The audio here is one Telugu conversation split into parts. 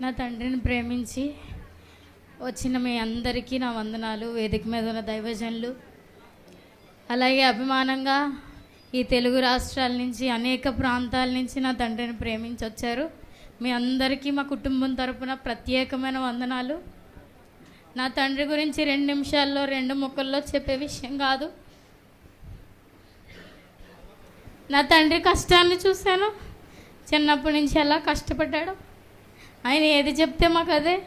నా తండ్రిని ప్రేమించి వచ్చిన మీ అందరికీ నా వందనాలు వేదిక మీద ఉన్న దైవజనులు. అలాగే అభిమానంగా ఈ తెలుగు రాష్ట్రాల నుంచి అనేక ప్రాంతాల నుంచి నా తండ్రిని ప్రేమించి వచ్చారు. మీ అందరికీ మా కుటుంబం తరపున ప్రత్యేకమైన వందనాలు. నా తండ్రి గురించి రెండు నిమిషాల్లో రెండు ముక్కల్లో చెప్పే విషయం కాదు. నా తండ్రి కష్టాన్ని చూశాను. చిన్నప్పటి నుంచి ఎలా కష్టపడ్డాడు ఆయన ఏది చెప్తే మాకు అదే.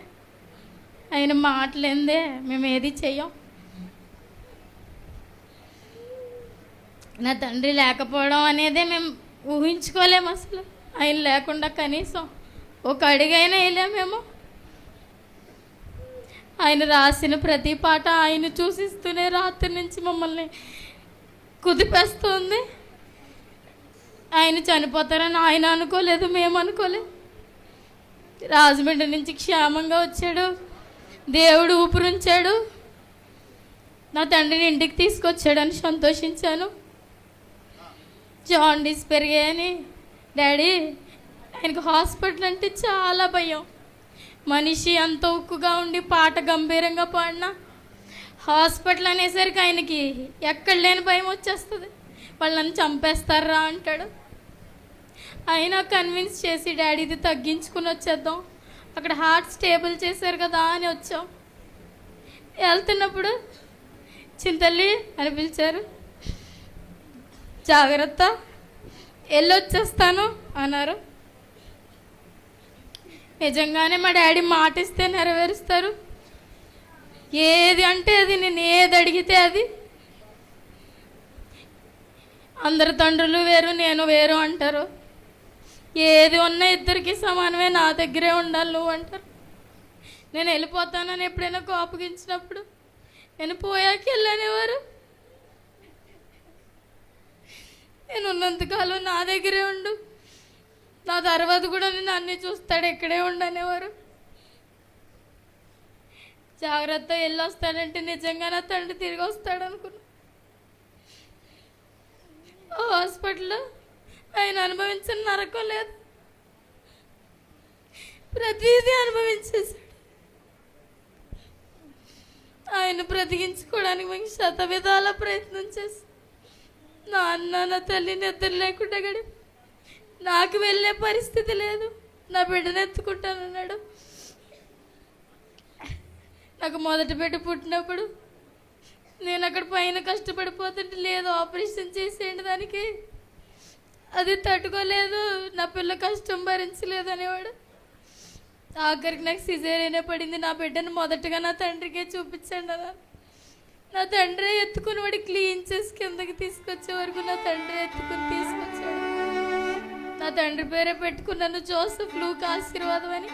ఆయన మాటలేందే మేము ఏది చెయ్యం. నా తండ్రి లేకపోవడం అనేదే మేము ఊహించుకోలేము అసలు. ఆయన లేకుండా కనీసం ఒక అడుగైనా వేయలేమేమో మేము. ఆయన రాసిన ప్రతి పాట ఆయన చూసిస్తూనే రాత్రి నుంచి మమ్మల్ని కుదిపేస్తుంది. ఆయన చనిపోతారని ఆయన అనుకోలేదు మేము అనుకోలేదు. రాజమండ్రి నుంచి క్షేమంగా వచ్చాడు. దేవుడు ఊపిరుంచాడు. నా తండ్రిని ఇంటికి తీసుకొచ్చాడని సంతోషించాను. జాండీస్ పెరిగాయని. డాడీ ఆయనకు హాస్పిటల్ అంటే చాలా భయం. మనిషి అంత ఉక్కుగా ఉండి పాట గంభీరంగా పాడినా హాస్పిటల్ అనేసరికి ఆయనకి ఎక్కడ లేని భయం వచ్చేస్తుంది. వాళ్ళని చంపేస్తారా అంటాడు. అయినా కన్విన్స్ చేసి డాడీది తగ్గించుకుని వచ్చేద్దాం. అక్కడ హార్ట్ స్టేబుల్ చేశారు కదా అని వచ్చాం. వెళ్తున్నప్పుడు చింతల్లి అని పిలిచారు. జాగ్రత్త వెళ్ళొచ్చేస్తాను అన్నారు. నిజంగానే మా డాడీ మాట ఇస్తే నెరవేరుస్తారు. ఏది అంటే అది నేను ఏది అడిగితే అది. అందరి తండ్రులు వేరు నేను వేరు అంటారు. ఏది ఉన్నా ఇద్దరికి సమానమే నా దగ్గరే ఉండాలి నువ్వు అంటారు. నేను వెళ్ళిపోతానని ఎప్పుడైనా కోపగించినప్పుడు నేను పోయాక వెళ్ళనేవారు. నేను ఉన్నంతకాలం నా దగ్గరే ఉండు. నా తర్వాత కూడా నేను అన్నీ చూస్తాడు ఎక్కడే ఉండనేవారు. జాగ్రత్త వెళ్ళొస్తాడంటే నిజంగా నా తండ్రి తిరిగి వస్తాడు అనుకున్నా హాస్పిటల్లో ఆయన అనుభవించిన నరకం లేదు. ప్రతిదీ అనుభవించేశాడు. ఆయన బ్రతికించుకోవడానికి మేము శత విధాల ప్రయత్నం చేసి నా అన్న నా తల్లి నిద్ర లేకుండా గడి నాకు వెళ్ళే పరిస్థితి లేదు. నా బిడ్డను ఎత్తుకుంటానన్నాడు నాకు మొదటి బిడ్డ పుట్టినప్పుడు నేను అక్కడ పైన కష్టపడిపోతుంటే లేదు ఆపరేషన్ చేసేయండి దానికి. అది తట్టుకోలేదు నా పిల్ల కష్టం భరించలేదు అనేవాడు. ఆఖరికి నాకు సిజేరియనే పడింది నా బిడ్డను మొదటగా నా తండ్రికే చూపించండి అదా నా తండ్రి ఎత్తుకుని వాడి క్లీన్ చేసి కిందకి తీసుకొచ్చే వరకు నా తండ్రి ఎత్తుకుని తీసుకొచ్చాడు. నా తండ్రి పేరే పెట్టుకున్నాను జోసఫ్ లూక్ ఆశీర్వాదం అని.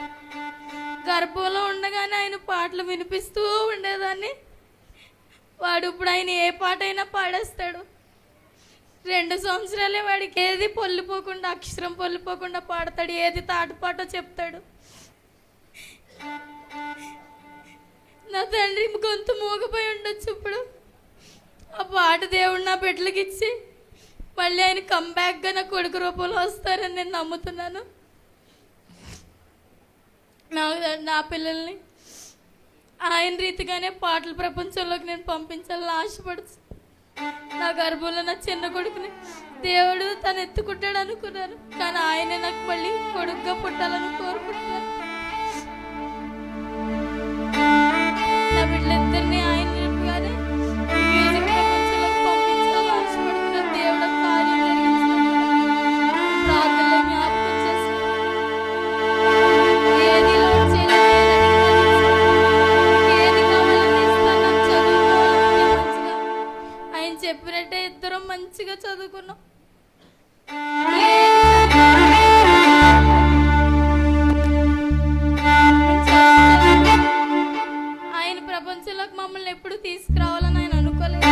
గర్భంలో ఉండగానే ఆయన పాటలు వినిపిస్తూ ఉండేదాన్ని. వాడు ఇప్పుడు ఆయన ఏ పాట అయినా పాడేస్తాడు. రెండు సంవత్సరాలే వాడికి ఏది పొల్లిపోకుండా అక్షరం పొల్లిపోకుండా పాడతాడు ఏది తాటపాటో చెప్తాడు. నా తండ్రి గొంతు మూగపోయి ఉండొచ్చు ఇప్పుడు. ఆ పాట దేవుడు నా బిడ్డలకి ఇచ్చి మళ్ళీ ఆయన కంబ్యాక్గా నా కొడుకు రూపంలో వస్తారని నేను నమ్ముతున్నాను. నా నా పిల్లల్ని ఆయన రీతిగానే పాటల ప్రపంచంలోకి నేను పంపించాలని ఆశపడుచు నా గర్భంలో నా చిన్న కొడుకుని దేవుడు తను ఎత్తుకుంటాడు అనుకున్నాను కానీ ఆయనే నాకు మళ్ళీ కొడుకుగా పుట్టాలని కోరుకుంటున్నాను ఆయన చెప్పినట్టే ఇద్దరం మంచిగా చదువుకున్నాం. ఆయన ప్రపంచంలోకి మమ్మల్ని ఎప్పుడు తీసుకురావాలని ఆయన అనుకోలేదు.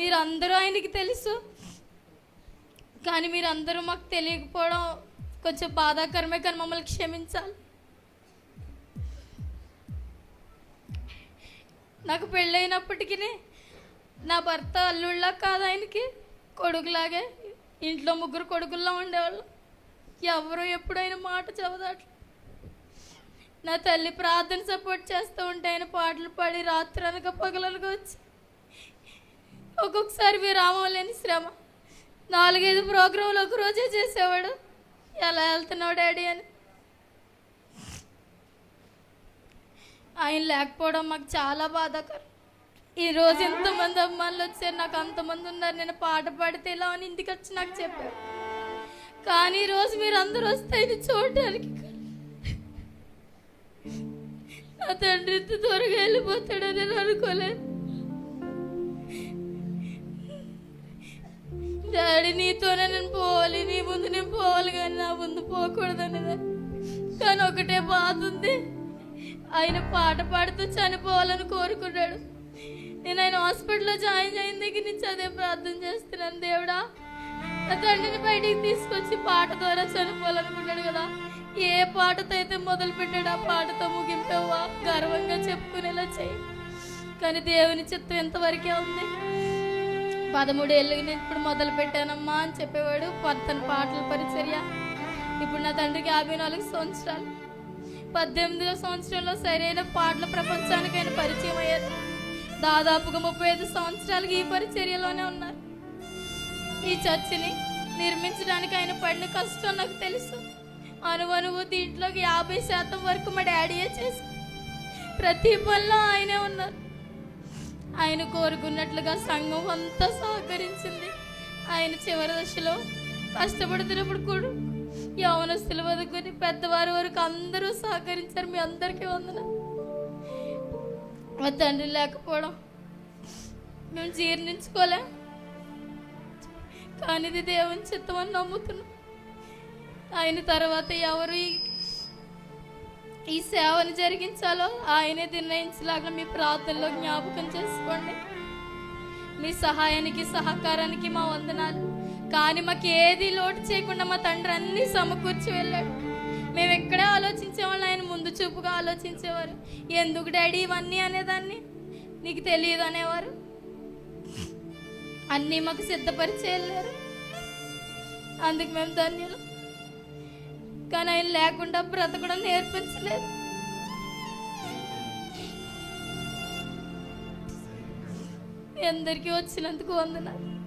మీరందరూ ఆయనకి తెలుసు. కానీ మీరందరూ మాకు తెలియకపోవడం కొంచెం బాధాకరమే కానీ మమ్మల్ని క్షమించాలి. నాకు పెళ్ళైనప్పటికీ నా భర్త అల్లుళ్ళ కాదు ఆయనకి. కొడుకులాగే ఇంట్లో ముగ్గురు కొడుకుల్లో ఉండేవాళ్ళు. ఎవరు ఎప్పుడైనా మాట చదవదాట్లు. నా తల్లి ప్రార్థన సపోర్ట్ చేస్తూ ఉంటే ఆయన పాటలు పాడి రాత్రి అనక పగలనగా వచ్చి ఒక్కొక్కసారి విరామం లేని శ్రమ. నాలుగైదు ప్రోగ్రాంలు ఒక రోజే చేసేవాడు. ఎలా వెళ్తున్నావు డాడీ అని. ఆయన లేకపోవడం మాకు చాలా బాధాకరం. ఈరోజు ఎంతమంది అమ్మాయిలు వచ్చారు నాకు అంతమంది ఉన్నారు నేను పాట పాడితే ఇలా అని ఇంటికి వచ్చి నాకు చెప్పారు. కానీ ఈరోజు మీరు అందరూ వస్తే ఇది చూడడానికి నా తండ్రి త్వరగా వెళ్ళిపోతాడని నేను అనుకోలేదు డాడీ నీతోనే నేను పోవాలి నీ ముందు నేను పోవాలి కానీ నా ముందు పోకూడదని కానీ ఒకటే బాధ ఉంది. ఆయన పాట పాడుతూ చనిపోవాలని కోరుకున్నాడు. నేను ఆయన హాస్పిటల్లో జాయిన్ అయిన దగ్గర నుంచి అదే ప్రార్థన చేస్తున్నాను దేవుడా నా తండ్రిని బయటికి తీసుకొచ్చి పాట ద్వారా చనిపోవాలనుకున్నాడు కదా. ఏ పాటతో అయితే మొదలు పెట్టాడు ఆ పాటతో ముగింపేవా గర్వంగా చెప్పుకునేలా చేయి. కానీ దేవుని చిత్తం ఎంతవరకే ఉంది. పదమూడేళ్ళు నేను ఇప్పుడు మొదలు పెట్టానమ్మా అని చెప్పేవాడు. పత్తని పాటల పరిచర్య. ఇప్పుడు నా తండ్రికి యాభై నాలుగు సంవత్సరాలు. పద్దెనిమిదవ సంవత్సరంలో సరైన పాటల ప్రపంచానికి ఆయన పరిచయం అయ్యారు. దాదాపుగా ముప్పై ఐదు సంవత్సరాలకి ఈ పరిచర్యలోనే ఉన్నారు. ఈ చర్చిని నిర్మించడానికి ఆయన పడిన కష్టం నాకు తెలుసు. అనువనువు దీంట్లోకి యాభై శాతం వరకు మా డాడీయే చేసి ప్రతి పనిలో ఆయనే ఉన్నారు. ఆయన కోరుకున్నట్లుగా సంఘం అంతా సహకరించింది. ఆయన చివరి దశలో కష్టపడుతున్నప్పుడు కూడా యవనస్తులు వదుకుని పెద్దవారి వరకు అందరూ సహకరించారు. మీ అందరికీ వందన. మా తండ్రి లేకపోవడం మేము జీర్ణించుకోలేం. కానీ ఇది దేవుని చిత్తం అని నమ్ముతున్నాం. ఆయన తర్వాత ఎవరు ఈ- ఈ సేవను జరిగించాలో ఆయనే నిర్ణయించలాగా మీ ప్రార్థనలో జ్ఞాపకం చేసుకోండి. మీ సహాయానికి సహకారానికి మా వందనాలు. కానీ మాకు ఏది లోటు చేయకుండా మా తండ్రి అన్ని సమకూర్చి వెళ్ళాడు. మేము ఎక్కడే ఆలోచించేవాళ్ళు ఆయన ముందు చూపుగా ఆలోచించేవారు. ఎందుకు డాడీ ఇవన్నీ అనేదాన్ని? నీకు తెలియదు అనేవారు. అన్నీ మాకు సిద్ధపరిచి వెళ్ళారు. అందుకు మేము ధన్యులు. కానీ ఆయన లేకుండా బ్రతకడం నేర్పించలేదు. ఎందరికీ అందరికీ వచ్చినందుకు వందనాలు.